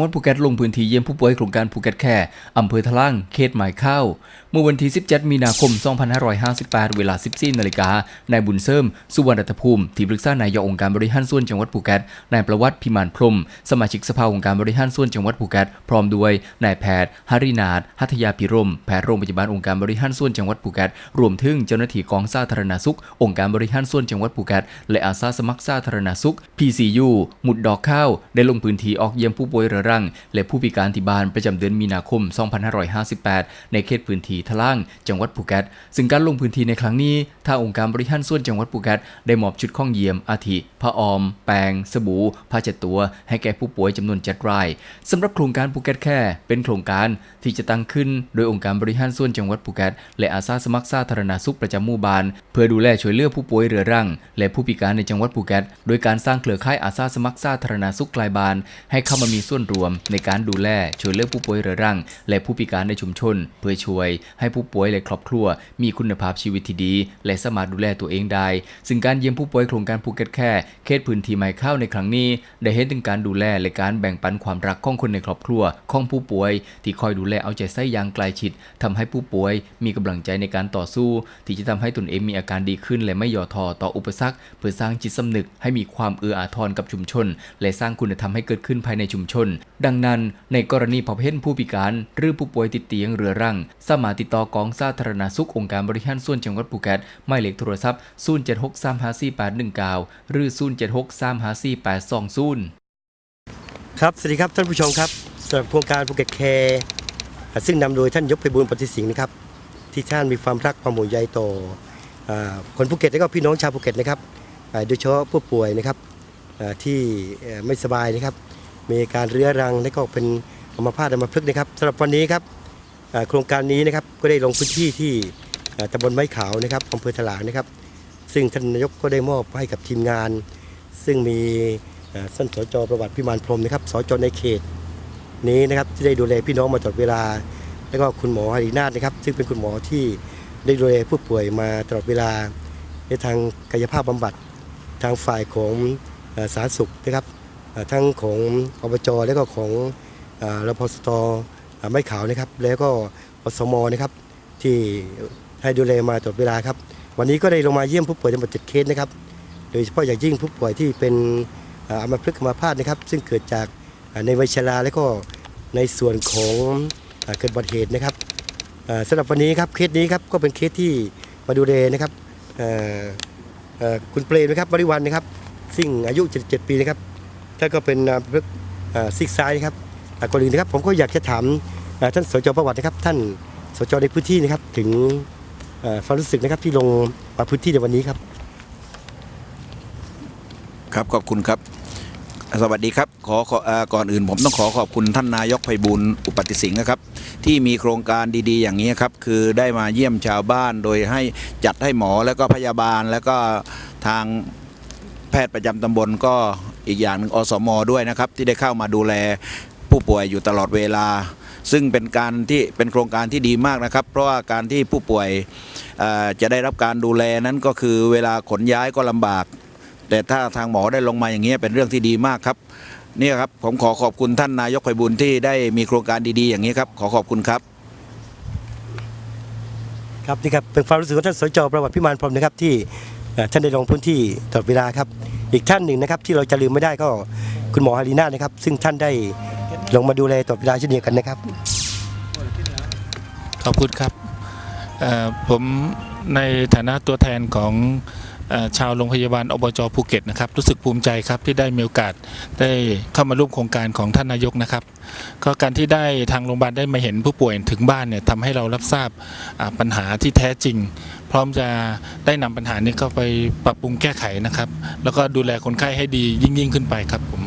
ังหวัดภูเก็ตลงพื้นที่เยี่ยมผู้ป่วยโครงการภูเก็ตแคร์อำเภอทะลังเขตหมายข้าว เมื่อวันที่ 17 มีนาคม 2558 เวลา 14นาฬิกานายบุญเสริม สุวรรณรัตภูมิ ที่ปรึกษานายกองค์การบริหารส่วนจังหวัดภูเก็ต นายประวัติพิมานพรม สมาชิกสภาองค์การบริหารส่วนจังหวัดภูเก็ต พร้อมด้วยนายแพทย์หรินาถหัตยาพิรม แพทย์โรงพยาบาลองค์การบริหารส่วนจังหวัดภูเก็ต รวมถึงเจ้าหน้าที่กองสาธารณสุข องค์การบริหารส่วนจังหวัดภูเก็ต และอาสาสมัครสาธารณสุข PCU หมุดดอกข้าว ได้ลงพื้นที่ออกเยี่ยมผู้ป่วยรื้อรังและผู้พิการที่บ้านประจำเดือนมีนาคม 2558 ในเขตพื้นที่ทะล่าง จังหวัดภูเก็ต ซึ่งการลงพื้นที่ในครั้งนี้ทางองค์การบริหารส่วนจังหวัดภูเก็ตได้มอบชุดข้องเยี่ยมอาทิผ้าออม แปรงสบู่ผ้าเช็ดตัว ให้แก่ผู้ป่วยจำนวน7รายสำหรับโครงการภูเก็ตแค่เป็นโครงการที่จะตั้งขึ้น โดยองค์การบริหารส่วนจังหวัดภูเก็ตและอาสาสมัครสาธารณสุขประจำหมู่บ้าน เพื่อดูแลช่วยเหลือผู้ป่วยเรื้อรัง และผู้พิการในจังหวัดภูเก็ตโดยการสร้างเครือข่ายอาสาสมัครสาธารณสุขกลายบานให้เข้ามามีส่วนร่วมในการดูแลช่วยเหลือผู้ป่วยเรื้อรัง และผู้พิการในชุมชน เพื่อช่วยให้ผู้ป่วยและครอบครัว มีคุณภาพชีวิตที่ดี และสามารถดูแลตัวเองได้ ซึ่งการเยี่ยมผู้ป่วยโครงการภูเก็ตแค่เขตพื้นที่ไม้ข้าวในครั้งนี้ ได้เห็นถึงการดูแลและการแบ่งปันความรักของคนในครอบครัวของผู้ป่วย ที่คอยดูแลเอาใจใส่อย่างใกล้ชิดทำให้ผู้ป่วย มีกำลังใจในการต่อสู้ ที่จะทำให้ตนเองมีอาการดีขึ้น และไม่ย่อท้อต่ออุปสรรค เพื่อสร้างจิตสำนึกให้มีความเอื้ออาทรกับชุมชน และสร้างคุณธรรมให้เกิดขึ้นภายในชุมชนดังนั้นในกรณีพบเห็นผู้พิการ หรือผู้ป่วยติดเตียงเรือรังสามารถติดต่อกองสาธารณสุของค์การบริหารส่วนจังหวัดภูเก็ตหมายเลขโทรศัพท์ 0763548819 หรือ 0763548820 ครับสวัสดีครับท่านผู้ชมครับสำหรับโครงการภูเก็ตแคร์ซึ่งนำโดยท่านยกไปบุญปฏิสิงห์นะครับ ที่ท่านมีความรักความห่วงใยต่ออคนภูเก็ตและก็พี่น้องชาวภูเก็ตนะครับโดยเฉพาะผู้ป่วยนะครับที่ไม่สบายนะครับ มีการเรื้อรังและก็เป็นอัมพาตอัมพฤกษ์นะครับสำหรับวันนี้ครับโครงการนี้นะครับก็ได้ลงพื้นที่ที่ตำบลไม้ขาวนะครับอำเภอถลางนะครับ ซึ่งท่านนายกก็ได้มอบให้กับทีมงาน ซึ่งมีเอ่อท่านสจประวัติพิมานพรมนะครับสจในเขตนี้นะครับที่ได้ดูแลพี่น้องมาตลอดเวลา แล้วก็คุณหมอหรินาถนะครับ ซึ่งเป็นคุณหมอที่ได้ดูแลผู้ป่วยมาตลอดเวลาในทางกายภาพบำบัดทางฝ่ายของสาธารณสุขนะครับ ทั้งของอบจและก็ของรพสตไม้ขาวนะครับ แล้วก็อสมนะครับที่ให้ดูแลมาตลอดเวลาครับ วันนี้ก็ได้ลงมาเยี่ยมผู้ป่วยทั้งหมด7เคสนะครับ โดยเฉพาะอย่างยิ่งผู้ป่วยที่เป็นอัมพฤกษ์อัมพาตนะครับ ซึ่งเกิดจากในวัยชราและก็ในส่วนของเกิดบัติเหตุนะครับสำหรับวันนี้ครับเคสนี้ครับก็เป็นเคสที่มาดูแลนะครับคุณเปรมนะครับบริวันนะครับ ซึ่งอายุ 77 ปีนะครับ ท่านก็เป็นพฤกษ์ซีกซ้ายนะครับอ่ก่อนอื่นนะครับผมก็อยากจะถามท่านสจประวัตินะครับ ท่านสจในพื้นที่นะครับถึงความรู้สึกนะครับที่ลงมาพื้นที่ในวันนี้ครับ ครับขอบคุณครับ สวัสดีครับขอขออ่อก่อนอื่นผมต้องขอขอบคุณท่านนายกไพบูลอุปติสิงห์นะครับ ที่มีโครงการดีๆ อย่างนี้ครับ คือได้มาเยี่ยมชาวบ้านโดยให้จัดให้หมอแล้วก็พยาบาลแล้วก็ทางแพทย์ประจำตำบลก็ อีกอย่างหนึ่งอสมด้วยนะครับ ที่ได้เข้ามาดูแลผู้ป่วยอยู่ตลอดเวลา ซึ่งเป็นการที่เป็นโครงการที่ดีมากนะครับ เพราะว่าการที่ผู้ป่วยจะได้รับการดูแลนั้นก็คือเวลาขนย้ายก็ลำบาก แต่ถ้าทางหมอได้ลงมาอย่างนี้ยเป็นเรื่องที่ดีมากครับนี่ครับผมขอขอบคุณท่านนายกไพบุญที่ได้มีโครงการดีๆอย่างนี้ครับ ขอขอบคุณครับ ครับนี่ครับเป็นความรู้สึกของท่านสจประวัติพิมานพรมนะครับที่ ท่านได้ลงพื้นที่ตลอดเวลาครับ อีกท่านหนึ่งนะครับที่เราจะลืมไม่ได้ก็คุณหมอฮารีนานะครับ ซึ่งท่านได้ลงมาดูแลตลอดเวลาเช่นเดียวกันนะครับ ขอบคุณครับผมในฐานะตัวแทนของอชาวโรงพยาบาลอบจภูเก็ตนะครับรู้สึกภูมิใจครับที่ได้มีโอกาสได้เข้ามาร่วมโครงการของท่านนายกนะครับ ก็การที่ได้ทางโรงพยาบาลได้มาเห็นผู้ป่วยถึงบ้านเนี่ยทำให้เรารับทราบปัญหาที่แท้จริง พร้อมจะได้นำปัญหานี้เข้าไปปรับปรุงแก้ไขนะครับ แล้วก็ดูแลคนไข้ให้ดียิ่งยิ่งขึ้นไปครับผม